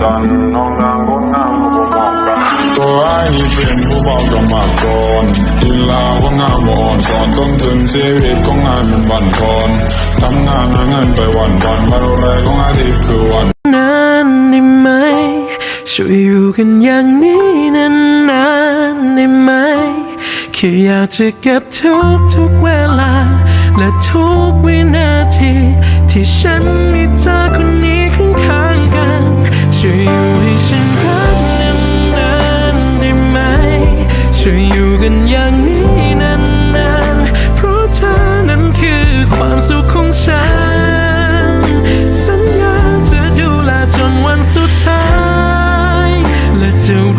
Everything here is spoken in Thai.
จันน้องนางคนงามผู้บอกกันตัวไอ้เป็นผู้บอกดกมากก่อนกีฬาว่างามอ่อนสอนต้นถึงชีวิตของงานเป็นวันก่อนทำงานหาเงินไปวันวันมาดูแลของอาทิตคือวันนานได้ไหมช่วยอยู่กันอย่างนี้นานนานได้ไหมแค่อยากจะเก็บทุกทุกเวลา และทุกวินาที ที่ฉันมีเธอคนนี้ ท้ายและจะ